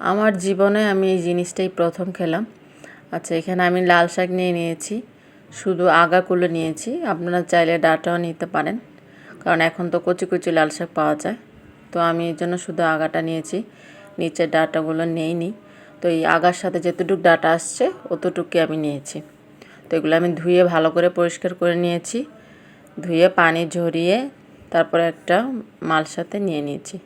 আমার জীবনে আমি এই জিনিসটাই প্রথম খেলাম। আচ্ছা এখানে আমি লাল শাক নিয়ে নিয়েছি। শুধু আগাগুলো নিয়েছি। আপনারা চাইলে ডাটাও নিতে পারেন। কারণ এখন তো কচি কচি লাল শাক পাওয়া যায়। তো আমি এই জন্য শুধু আগাটা নিয়েছি। নিচের ডাটাগুলো নেইনি। তো এই আগার সাথে যতটুকু ডাটা আসছে, অতটুকুই আমি নিয়েছি। তো এগুলো আমি ধুয়ে ভালো করে পরিষ্কার করে নিয়েছি। ধুয়ে পানি ঝরিয়ে তারপরে একটা মাল সাথে নিয়ে নিয়েছি।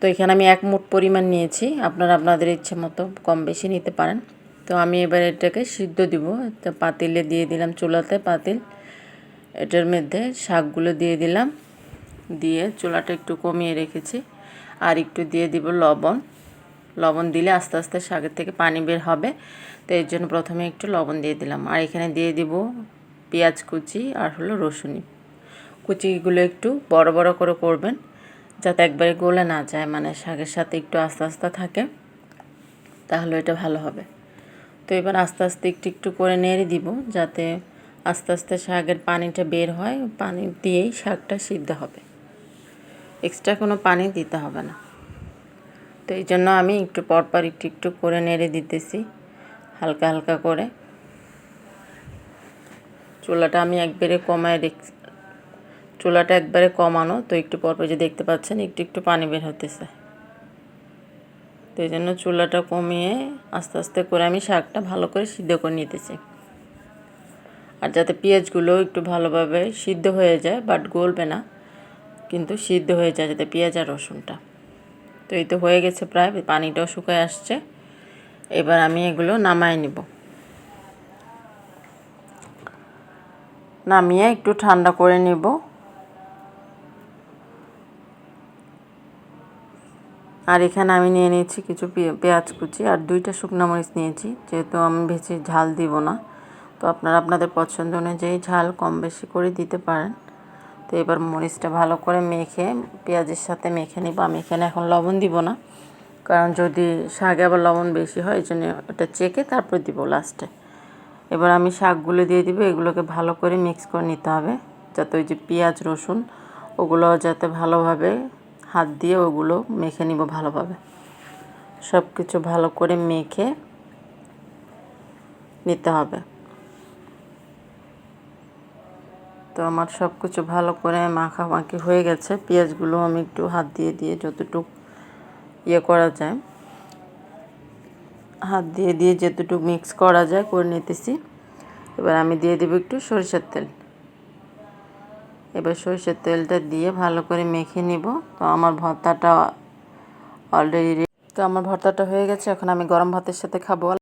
তো এখানে আমি এক মুঠ পরিমাণ নিয়েছি। আপনারা আপনাদের ইচ্ছে মতো কম বেশি নিতে পারেন। তো আমি এবার এটাকে সিদ্ধ দিব। তো পাতিলে দিয়ে দিলাম চুলাতে পাতিল। এটার মধ্যে শাকগুলো দিয়ে দিলাম। দিয়ে চুলাটা একটু কমিয়ে রেখেছি। আর একটু দিয়ে দিব লবণ। লবণ দিলে আস্তে আস্তে শাকের থেকে পানি বের হবে। তো এর জন্য প্রথমে একটু লবণ দিয়ে দিলাম। আর এখানে দিয়ে দিব পেঁয়াজ কুচি আর হলো রসুনি। কুচিগুলো একটু বড় বড় করে করবেন। যাতে একবারে গলে না যায় মানে শাকের সাথে একটু আস্তে আস্তে থাকে, তাহলে এটা ভালো হবে। তো এবার আস্তে আস্তে একটু একটু করে নেড়ে দিব, যাতে আস্তে আস্তে শাকের পানিটা বের হয়, পানি দিয়েই শাকটা সিদ্ধ হবে। এক্সট্রা কোনো পানি দিতে হবে না। তো এই জন্য আমি একটু পরপর একটু একটু করে নেড়ে দিতেছি, হালকা হালকা করে। চুলাটা আমি একবারে কমায় চুলাটা একবারে কমানো, তো একটু পরপর যে দেখতে পাচ্ছেন, একটু একটু পানি বের হতেছে। তো এই জন্য চুলাটা কমিয়ে আস্তে আস্তে করে আমি শাকটা ভালো করে সিদ্ধ করে নিতেছি। আর যাতে পেঁয়াজগুলো একটু ভালোভাবে সিদ্ধ হয়ে যায়, বাট গলবে না, কিন্তু সিদ্ধ হয়ে যায় যাতে পেঁয়াজ আর রসুনটা। তো এই তো হয়ে গেছে প্রায়, পানিটাও শুকায় আসছে। এবার আমি এগুলো নামায় নিব। নামিয়ে একটু ঠান্ডা করে নিব। আর এখানে আমি নিয়ে নিয়েছি কিছু পেঁয়াজ কুচি আর দুইটা শুকনো মরিচ নিয়েছি, যেহেতু আমি বেশি ঝাল দিব না। তো আপনারা আপনাদের পছন্দ অনুযায়ী ঝাল কম বেশি করে দিতে পারেন। তো এবার মরিচটা ভালো করে মেখে, পেঁয়াজের সাথে মেখে নিব। আমি এখানে এখন লবণ দিব না, কারণ যদি শাকে আবার লবণ বেশি হয় এই জন্য ওটা চেকে তারপর দিব লাস্টে। এবার আমি শাকগুলো দিয়ে দিব, এগুলোকে ভালো করে মিক্স করে নিতে হবে, যাতে ওই যে পেঁয়াজ, রসুন, ওগুলো যাতে ভালোভাবে হাত দিয়ে ওগুলো মেখে নিব ভালোভাবে। সব কিছু ভালো করে মেখে নিতে হবে। তো আমার সব কিছু ভালো করে মাখামাখি হয়ে গেছে। পেঁয়াজগুলো আমি একটু হাত দিয়ে দিয়ে যতটুকু ইয়ে করা যায়, হাত দিয়ে দিয়ে যতটুকু মিক্স করা যায় করে নিতেছি। এবার আমি দিয়ে দেবো একটু সরিষার তেল। এবার সরিষার তেলটা দিয়ে ভালো করে মেখে নিব। তো আমার ভর্তাটা অলরেডি তো আমার ভর্তাটা হয়ে গেছে, এখন আমি গরম ভাতের সাথে খাব।